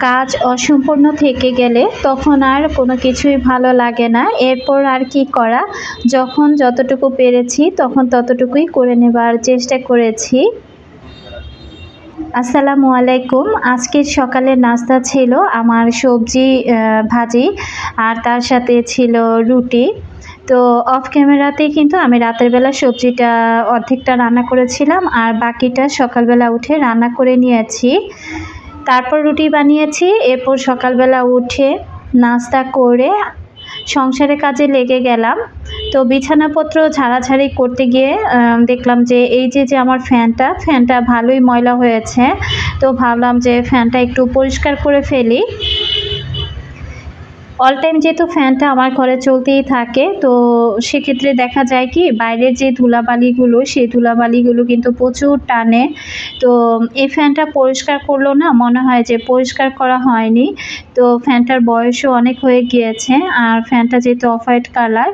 কাজ অসম্পূর্ণ থেকে গেলে তখন আর কোনো কিছুই ভালো লাগে না। এরপর আর কি করা? যখন যতটুকু পেরেছি, তখন ততটুকুই করে নেবার চেষ্টা করেছি। আসসালামু আলাইকুম। আজকের সকালের নাস্তা ছিল আমার সবজি ভাজি আর তার সাথে ছিল রুটি। তো অফ ক্যামেরাতে কিন্তু আমি রাতের বেলা সবজিটা অর্ধেকটা রান্না করেছিলাম আর বাকিটা সকালবেলা উঠে রান্না করে নিয়েছি। তারপর রুটি বানিয়েছি। এরপর সকালবেলা উঠে নাস্তা করে সংসারের কাজে লেগে গেলাম। তো বিছানাপত্র ঝাড়াঝাড়ি করতে গিয়ে দেখলাম যে এই যে যে আমার ফ্যানটা ফ্যানটা ভালোই ময়লা হয়েছে। তো ভাবলাম যে ফ্যানটা একটু পরিষ্কার করে ফেলি। অল টাইম যেহেতু ফ্যানটা আমার ঘরে চলতেই থাকে, তো সেক্ষেত্রে দেখা যায় কি, বাইরের যে ধুলাবালিগুলো, সেই ধুলাবালিগুলো কিন্তু প্রচুর টানে। তো এই ফ্যানটা পরিষ্কার করল না মনে হয় যে পরিষ্কার করা হয়নি। তো ফ্যানটার বয়সও অনেক হয়ে গিয়েছে, আর ফ্যানটা যেহেতু অফ হোয়াইট কালার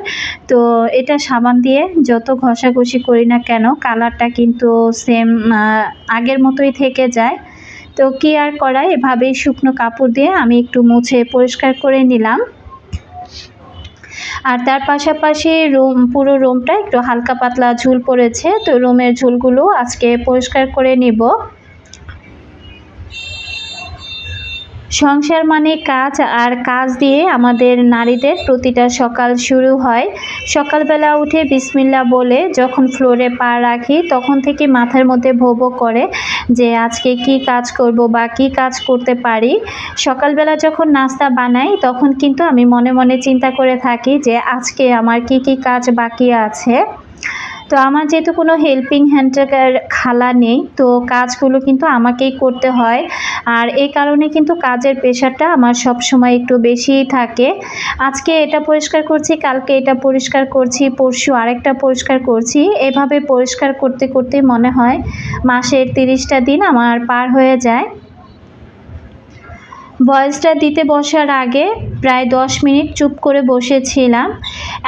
তো এটা সাবান দিয়ে যত ঘষাঘষি করি না কেন কালারটা কিন্তু সেম আগের মতোই থেকে যায়। তো কি আর করা এভাবেই শুকনো কাপড় দিয়ে আমি একটু মুছে পরিষ্কার করে নিলাম। আর তার পাশাপাশি রুম, পুরো রুমটা একটু হালকা পাতলা ঝুল পড়েছে, তো রুমের ঝুলগুলো আজকে পরিষ্কার করে নিব। সংসার মানে কাজ আর কাজ দিয়ে আমাদের নারীদের প্রতিটা সকাল শুরু হয়। সকালবেলা উঠে বিসমিল্লা বলে যখন ফ্লোরে পা রাখি, তখন থেকে মাথার মধ্যে ভোবো করে যে আজকে কি কাজ করব বা কি কাজ করতে পারি। সকালবেলা যখন নাস্তা বানাই, তখন কিন্তু আমি মনে মনে চিন্তা করে থাকি যে আজকে আমার কি কি কাজ বাকি আছে। তো আমার যেহেতু কোনো হেল্পিং হ্যান্ডের খালা নেই, তো কাজগুলো কিন্তু আমাকেই করতে হয়। আর এই কারণে কিন্তু কাজের প্রেশারটা আমার সব সময় একটু বেশিই থাকে। আজকে এটা পরিষ্কার করছি, কালকে এটা পরিষ্কার করছি, পরশু আরেকটা পরিষ্কার করছি। এভাবে পরিষ্কার করতে করতে মনে হয় মাসের তিরিশটা দিন আমার পার হয়ে যায়। ভয়েসটা দিতে বসার আগে প্রায় দশ মিনিট চুপ করে বসেছিলাম।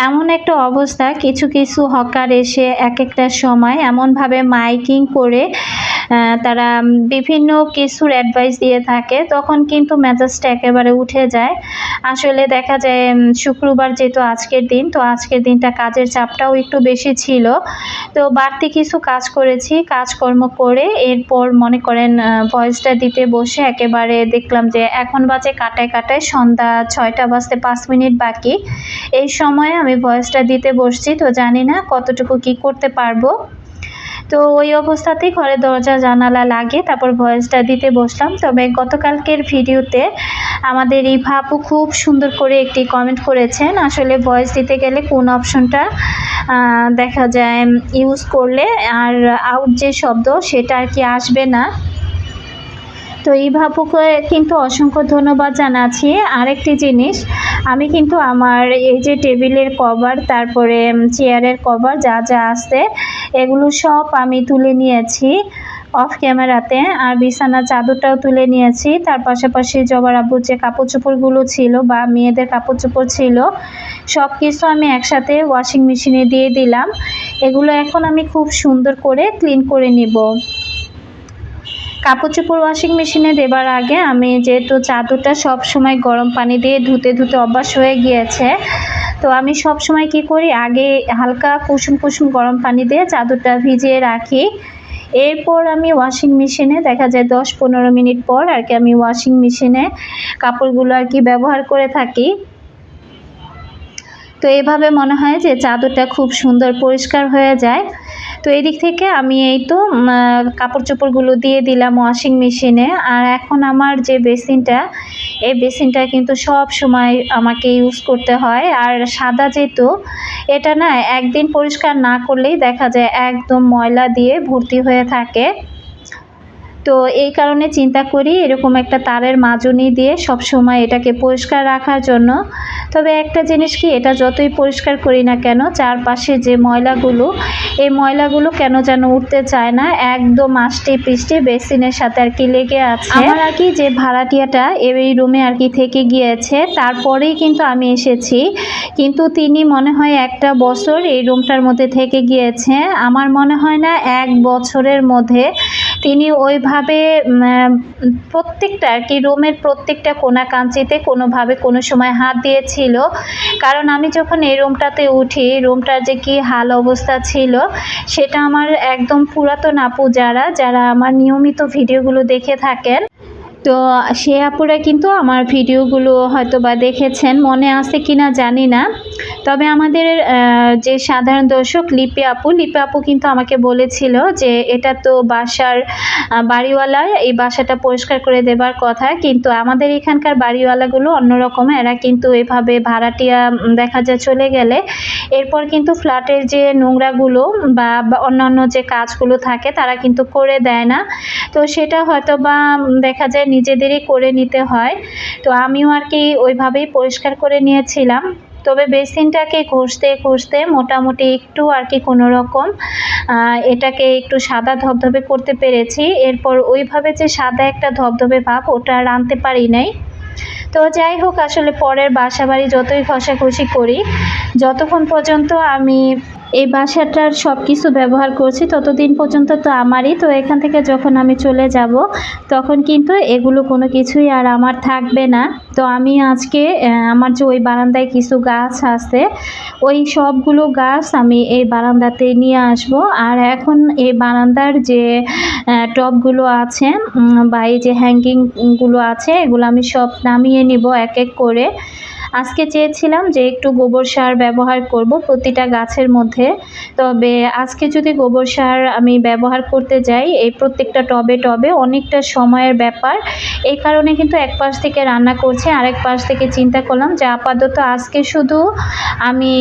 এমন একটা অবস্থা, কিছু কিছু হকার এসে এক একটা সময় এমনভাবে মাইকিং করে তারা বিভিন্ন কিছুর অ্যাডভাইস দিয়ে থাকে। তখন কিন্তু মেজাজটা একেবারে উঠে যায়। আসলে দেখা যায় শুক্রবার যেহেতু আজকের দিন, তো আজকের দিনটা কাজের চাপটাও একটু বেশি ছিল। তো বাড়তি কিছু কাজ করেছি, কাজকর্ম করে এরপর মনে করেন ভয়েসটা দিতে বসে একেবারে দেখলাম যে এখন বাজে কাটায় কাটায় সন্ধ্যা ছয়টা বাজতে পাঁচ মিনিট বাকি। এই সময়ে আমি ভয়েসটা দিতে বসছি, তো জানি না কতটুকু কি করতে পারব। তো ওই অবস্থাতেই ঘরে দরজা, জানালা লাগে, তারপর ভয়েসটা দিতে বসলাম। তবে গতকালকের ভিডিওতে আমাদের এই ভাপু খুব সুন্দর করে একটি কমেন্ট করেছেন, আসলে ভয়েস দিতে গেলে কোন অপশনটা দেখা যায় ইউজ করলে আর আউট যে শব্দ সেটা আর কি আসবে না। তো এই ভাপুকে কিন্তু অসংখ্য ধন্যবাদ জানাচ্ছি। আরেকটি জিনিস, আমি কিন্তু আমার এই যে টেবিলের কভার, তারপরে চেয়ারের কভার, যা যা আছে, এগুলো সব আমি তুলে নিয়েছি অফ ক্যামেরাতে। আর বিছানার চাদরটাও তুলে নিয়েছি। তার পাশাপাশি জবার আব্বুর যে কাপড় চোপড়গুলো ছিল বা মেয়েদের কাপড় চোপড় ছিল সব কিছু আমি একসাথে ওয়াশিং মেশিনে দিয়ে দিলাম। এগুলো এখন আমি খুব সুন্দর করে ক্লিন করে নিব। কাপড় চোপড় ওয়াশিং মেশিনে দেবার আগে আমি যেহেতু চাদরটা সব সময় গরম পানি দিয়ে ধুতে ধুতে অভ্যাস হয়ে গিয়েছে, তো আমি সব সময় কি করি, আগে হালকা কুসুম কুসুম গরম পানি দিয়ে চাদরটা ভিজিয়ে রাখি। এরপর আমি ওয়াশিং মেশিনে দেখা যায় দশ পনেরো মিনিট পর আর কি আমি ওয়াশিং মেশিনে কাপড়গুলো আর কি ব্যবহার করে থাকি। তো এভাবে মনে হয় যে চাদরটা খুব সুন্দর পরিষ্কার হয়ে যায়। তো এই দিক থেকে আমি এই তো কাপড় চোপড়গুলো দিয়ে দিলাম ওয়াশিং মেশিনে আর এখন আমার যে বেসিনটা, এই বেসিনটা কিন্তু সব সময় আমাকে ইউজ করতে হয়। আর সাদা যেহেতু, এটা না একদিন পরিষ্কার না করলেই দেখা যায় একদম ময়লা দিয়ে ভর্তি হয়ে থাকে। তো এই কারণে চিন্তা করি এরকম একটা তারের মাজনি দিয়ে সব সময় এটাকে পরিষ্কার রাখার জন্য। তবে একটা জিনিস কি, এটা যতই পরিষ্কার করি না কেন, চারপাশে যে ময়লাগুলো, এই ময়লাগুলো কেন যেন উঠতে চায় না, একদম আষ্টে পৃষ্ঠে বেসিনের সাথে আর কি লেগে আছে। আমার আর কি যে ভাড়াটিয়াটা এই রুমে আর কি থেকে গিয়েছে, তারপরেই কিন্তু আমি এসেছি। কিন্তু তিনি মনে হয় একটা বছর এই রুমটার মধ্যে থেকে গিয়েছে। আমার মনে হয় না এক বছরের মধ্যে তিনি ওইভাবে প্রত্যেকটা আর কি, রুমের প্রত্যেকটা কোনা কাঞ্চিতে কোনোভাবে কোনো সময় হাত দিয়েছিল। কারণ আমি যখন এই রুমটাতে উঠি, রুমটার যে কি হাল অবস্থা ছিল, সেটা আমার একদম পুরাতন আপু যারা যারা আমার নিয়মিত ভিডিওগুলো দেখে থাকেন তো সে আপুরা কিন্তু আমার ভিডিওগুলো হয়তো বা দেখেছেন, মনে আছে কি না জানি না। তবে আমাদের যে সাধারণ দর্শক লিপি আপু লিপি আপু কিন্তু আমাকে বলেছিল যে এটা তো বাসার বাড়িওয়ালা, এই বাসাটা পরিষ্কার করে দেবার কথা, কিন্তু আমাদের এখানকার বাড়িওয়ালাগুলো অন্যরকম এরা কিন্তু এভাবে ভাড়াটিয়া দেখা যায় চলে গেলে। এরপর কিন্তু ফ্ল্যাটের যে নোংরাগুলো বা অন্যান্য যে কাজগুলো থাকে, তারা কিন্তু করে দেয় না। তো সেটা হয়তো বা দেখা যায় নিজেদেরই করে নিতে হয়। তো আমিও আর কি ওইভাবেই পরিষ্কার করে নিয়েছিলাম। তবে বেসিনটাকে ঘষতে ঘষতে মোটামুটি একটু আর কি কোনো রকম এটাকে একটু সাদা ধবধবে করতে পেরেছি। এরপর ওইভাবে যে সাদা একটা ধবধবে ভাব, ওটা আর আনতে পারি নাই। তো যাই হোক, আসলে পরের বাসা বাড়ি যতই ঘষাঘষি করি, যতক্ষণ পর্যন্ত আমি এই বাসাটার সব কিছু ব্যবহার করছি ততদিন পর্যন্ত তো আমারই। তো এখান থেকে যখন আমি চলে যাব তখন কিন্তু এগুলো কোনো কিছুই আর আমার থাকবে না। তো আমি আজকে আমার যে ওই বারান্দায় কিছু গাছ আছে ওই সবগুলো গাছ আমি এই বারান্দাতে নিয়ে আসব। আর এখন এই বারান্দার যে আহ, টবগুলো আছে বা এই যে হ্যাঙ্গিংগুলো আছে এগুলো আমি সব নামিয়ে নিব এক এক করে। আজকে চেয়েছিলাম যে একটু গোবর সার ব্যবহার করব প্রতিটা গাছের মধ্যে। তবে আজকে যদি গোবর সার আমি ব্যবহার করতে যাই, এই প্রত্যেকটা টবে টবে অনেকটা সময়ের ব্যাপার। এই কারণে কিন্তু এক পাশ থেকে রান্না করছি, আরেক পাশ থেকে চিন্তা করলাম যে আপাতত আজকে শুধু আমি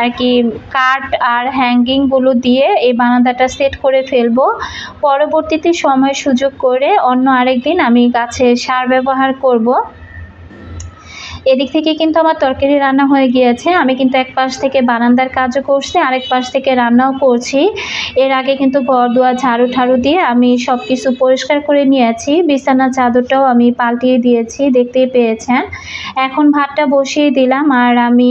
আর কি কাঠ আর হ্যাঙ্গিংগুলো দিয়ে এই বারান্দাটা সেট করে ফেলব। পরবর্তীতে সময় সুযোগ করে অন্য আরেক দিন আমি গাছে সার ব্যবহার করব। এদিক থেকে কিন্তু আমার তরকারি রান্না হয়ে গিয়েছে। আমি কিন্তু এক পাশ থেকে বারান্দার কাজও করছি, আরেক পাশ থেকে রান্নাও করছি। এর আগে কিন্তু ঘর দুয়ার, ঝাড়ু ঠাড়ু দিয়ে আমি সব কিছু পরিষ্কার করে নিয়েছি। বিছানার চাদরটাও আমি পাল্টিয়ে দিয়েছি, দেখতেই পেয়েছেন। এখন ভাতটা বসিয়ে দিলাম আর আমি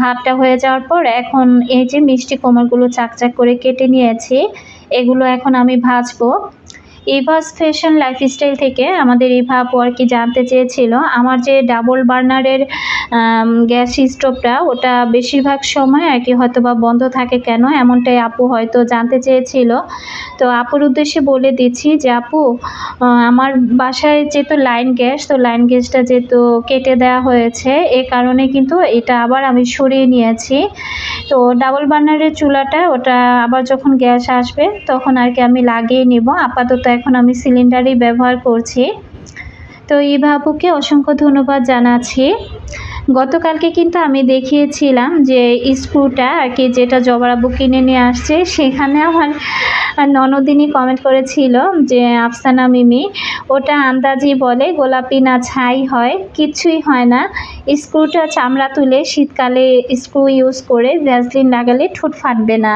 ভাতটা হয়ে যাওয়ার পর এখন এই যে মিষ্টি কোমরগুলো চাকচাক করে কেটে নিয়েছি, এগুলো এখন আমি ভাজবো। ইভাস ফ্যাশন লাইফস্টাইল থেকে আমাদের ইভা আপু আর কি জানতে চেয়েছিল। আমার যে ডাবল বার্নারের গ্যাস স্টোভটা ওটা বেশিরভাগ সময় আর কি হয়তো বা বন্ধ থাকে কেন? এমনটাই আপু হয়তো জানতে চেয়েছিল। তো আপুর উদ্দেশ্যে বলে দিচ্ছি যে, আপু আমার বাসায় যেহেতু লাইন গ্যাস তো লাইন গ্যাসটা যেহেতু কেটে দেওয়া হয়েছে, এ কারণে কিন্তু এটা আবার আমি সরিয়ে নিয়েছি। তো ডাবল বার্নারের চুলাটা, ওটা আবার যখন গ্যাস আসবে, তখন আর কি আমি লাগিয়ে নিব। আপাতত এখন আমি সিলিন্ডারই ব্যবহার করছি। তো এই বাবুকে অসংখ্য ধন্যবাদ জানাচ্ছি। গতকালকে কিন্তু আমি দেখিয়েছিলাম যে স্ক্রুটা আর কি যেটা জবরাবু কিনে নিয়ে আসছে, সেখানে আমার ননদিনী কমেন্ট করেছিল যে, আফসানা মিমি, ওটা আন্দাজি বলে গোলাপি না ছাই হয়, কিছুই হয় না। স্ক্রুটা চামড়া তুলে শীতকালে স্ক্রু ইউজ করে ভ্যাসলিন লাগালে ঠোঁট ফাটবে না।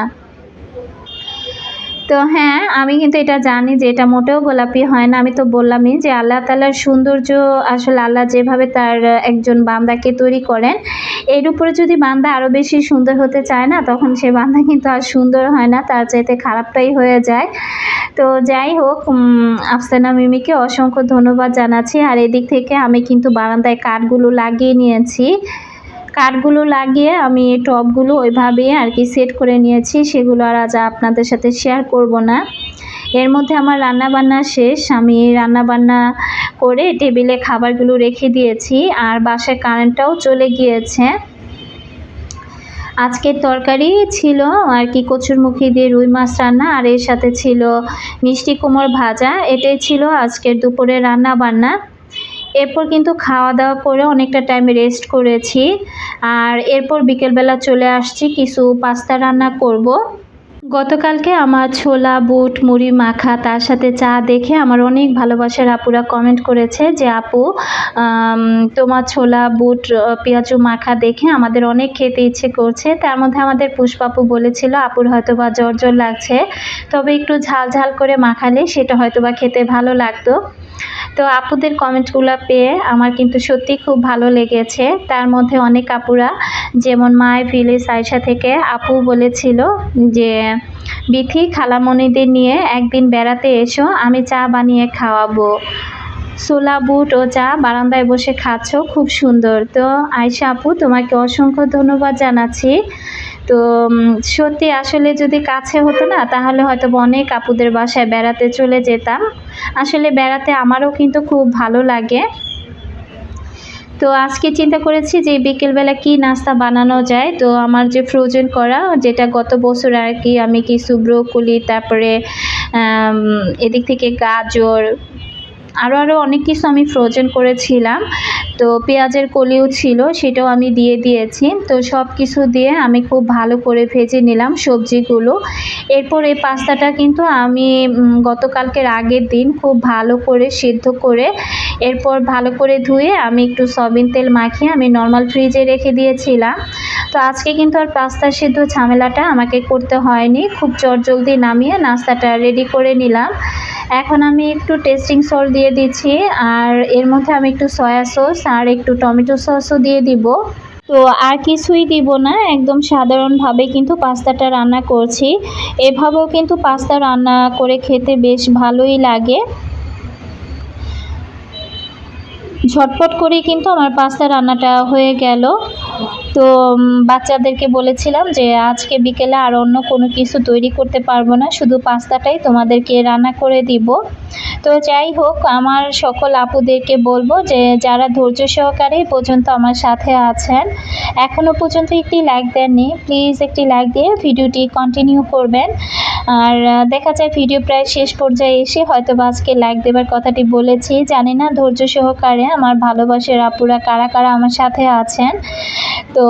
তো হ্যাঁ আমি কিন্তু এটা জানি যে এটা মোটেও গোলাপি হয় না। আমি তো বললামই যে আল্লাহ তালার সৌন্দর্য আসলে আল্লাহ যেভাবে তার একজন বান্দাকে তৈরি করেন, এর উপরে যদি বান্দা আরও বেশি সুন্দর হতে চায় না, তখন সে বান্দা কিন্তু আর সুন্দর হয় না, তার চাইতে খারাপটাই হয়ে যায়। তো যাই হোক আফসানা মিমিকে অসংখ্য ধন্যবাদ জানাচ্ছি। আর এদিক থেকে আমি কিন্তু বারান্দায় কাঠগুলো লাগিয়ে নিয়েছি। কাঠগুলো লাগিয়ে আমি টবগুলো ওইভাবে আর কি সেট করে নিয়েছি। সেগুলো আর আজ আপনাদের সাথে শেয়ার করব না। এর মধ্যে আমার রান্না বান্না শেষ। আমি রান্না বান্না করে টেবিলে খাবারগুলো রেখে দিয়েছি আর বাসায় কারেন্টটাও চলে গিয়েছে। আজকের তরকারি ছিল আর কি কচুরমুখী দিয়ে রুই মাছ রান্না আর এর সাথে ছিল মিষ্টি কুমড় ভাজা। এটাই ছিল আজকের দুপুরে রান্না বান্না এরপর কিন্তু খাওয়া দাওয়া করে অনেকটা টাইম রেস্ট করেছি। আর এরপর বিকেলবেলা চলে আসছি, কিছু পাস্তা রান্না করব। গতকালকে আমার ছোলা, বুট, মুড়ি মাখা, তার সাথে চা দেখে আমার অনেক ভালোবাসার আপুরা কমেন্ট করেছে যে, আপু তোমার ছোলা, বুট পেঁয়াজু মাখা দেখে আমাদের অনেক খেতে ইচ্ছে করছে। তার মধ্যে আমাদের পুষ্পাপু বলেছিল, আপুর হয়তো বা জ্বর জ্বর লাগছে। তবে একটু ঝাল ঝাল করে মাখালে সেটা হয়তো বা খেতে ভালো লাগতো। তো আপুদের কমেন্টগুলো পেয়ে আমার কিন্তু সত্যি খুব ভালো লেগেছে। তার মধ্যে অনেক আপুরা, যেমন মায় ভিলেজ আয়সা থেকে, আপু বলেছিল যে বিথি, খালামণিদের নিয়ে একদিন বেড়াতে এসো, আমি চা বানিয়ে খাওয়াবো। সোলা বুট ও চা বারান্দায় বসে খাচ্ছ, খুব সুন্দর। তো আয়সা আপু, তোমাকে অসংখ্য ধন্যবাদ জানাচ্ছি। তো সত্যি আসলে যদি কাছে হতো না, তাহলে হয়তো অনেক আপুদের বাসায় বেড়াতে চলে যেতাম। আসলে বেড়াতে আমারও কিন্তু খুব ভালো লাগে। তো আজকে চিন্তা করেছি যে বিকেলবেলা কি নাস্তা বানানো যায়। তো আমার যে ফ্রোজেন করা, যেটা গত বছর আর কি আমি কিছু ব্রোকলি তারপরে এদিক থেকে গাজর আরও আরও অনেক কিছু আমি ফ্রোজেন করেছিলাম। তো পেঁয়াজের কলিও ছিল, সেটাও আমি দিয়ে দিয়েছি। তো সব কিছু দিয়ে আমি খুব ভালো করে ভেজে নিলাম সবজিগুলো। এরপর এই পাস্তাটা কিন্তু আমি গতকালকের আগের দিন খুব ভালো করে সিদ্ধ করে, এরপর ভালো করে ধুয়ে আমি একটু সয়াবিন তেল মাখিয়ে আমি নর্মাল ফ্রিজে রেখে দিয়েছিলাম। তো আজকে কিন্তু আর পাস্তা সিদ্ধ ঝামেলাটা আমাকে করতে হয়নি। খুব চটজলদি নামিয়ে নাস্তাটা রেডি করে নিলাম। এখন আমি একটু টেস্টিং সল্ট দিয়ে দিচ্ছি, আর এর মধ্যে আমি একটু সয়া সস আর একটু টমেটো সসও দিয়ে দিব। তো আর কিছুই দিব না, একদম সাধারণভাবে কিন্তু পাস্তাটা রান্না করছি। এভাবেও কিন্তু পাস্তা রান্না করে খেতে বেশ ভালোই লাগে। ঝটপট করেই কিন্তু আমার পাস্তা রান্নাটা হয়ে গেল। তো বাচ্চাদেরকে বলেছিলাম যে আজকে বিকেলে আর অন্য কোনো কিছু তৈরি করতে পারব না, শুধু পাস্তাটাই তোমাদেরকে রান্না করে দিব। তো যাই হোক, আমার সকল আপুদেরকে বলব যে যারা ধৈর্য সহকারে পর্যন্ত আমার সাথে আছেন এখনও পর্যন্ত একটি লাইক দেননি, প্লিজ একটি লাইক দিয়ে ভিডিওটি কন্টিনিউ করবেন। আর দেখা যায় ভিডিও প্রায় শেষ পর্যায়ে এসে হয়তো বা আজকে লাইক দেবার কথাটি বলেছি। জানি না ধৈর্য সহকারে আমার ভালোবাসার আপুরা কারা কারা আমার সাথে আছেন। তো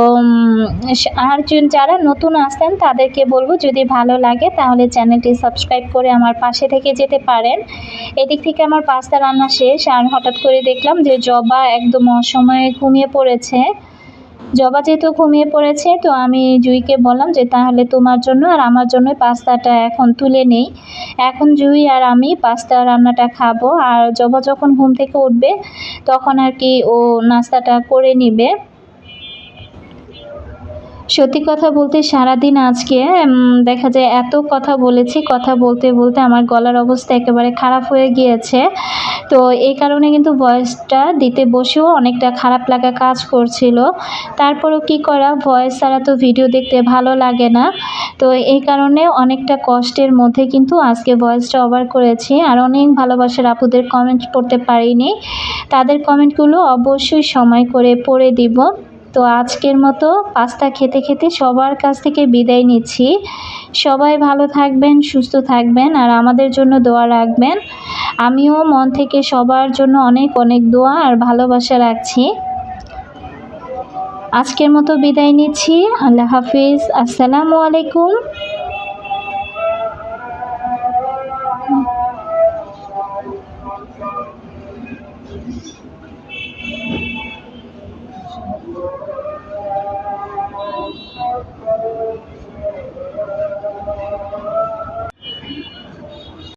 আর যারা নতুন আসতেন তাদেরকে বলব যদি ভালো লাগে তাহলে চ্যানেলটি সাবস্ক্রাইব করে আমার পাশে থেকে যেতে পারেন। এদিক থেকে আমার পাস্তা রান্না শেষ আর হঠাৎ করে দেখলাম যে জবা একদম অসময়ে ঘুমিয়ে পড়েছে। জবা যেহেতু ঘুমিয়ে পড়েছে তো আমি জুইকে বললাম যে তাহলে তোমার জন্য আর আমার জন্য পাস্তাটা এখন তুলে নেই। এখন জুই আর আমি পাস্তা রান্নাটা খাব। আর জবা যখন ঘুম থেকে উঠবে তখন আর কি ও নাস্তাটা করে নিবে। সত্যি কথা বলতে সারাদিন আজকে দেখা যায় এত কথা বলেছি, কথা বলতে বলতে আমার গলার অবস্থা একেবারে খারাপ হয়ে গিয়েছে। তো এই কারণে কিন্তু ভয়েসটা দিতে বসেও অনেকটা খারাপ লাগা কাজ করছিল। তারপরও কি করা, ভয়েস ছাড়া তো ভিডিও দেখতে ভালো লাগে না। তো এই কারণে অনেকটা কষ্টের মধ্যে কিন্তু আজকে ভয়েসটা ওভার করেছি। আর অনেক ভালোবাসার আপুদের কমেন্ট পড়তে পারিনি। তাদের কমেন্টগুলো অবশ্যই সময় করে পড়ে দিব। তো আজকের মতো পাস্তা খেতে খেতে সবার কাছ থেকে বিদায় নিচ্ছি। সবাই ভালো থাকবেন, সুস্থ থাকবেন আর আমাদের জন্য দোয়া রাখবেন। আমিও মন থেকে সবার জন্য অনেক অনেক দোয়া আর ভালোবাসা রাখছি। আজকের মতো বিদায় নিচ্ছি। আল্লাহ হাফিজ। আসসালামু আলাইকুম।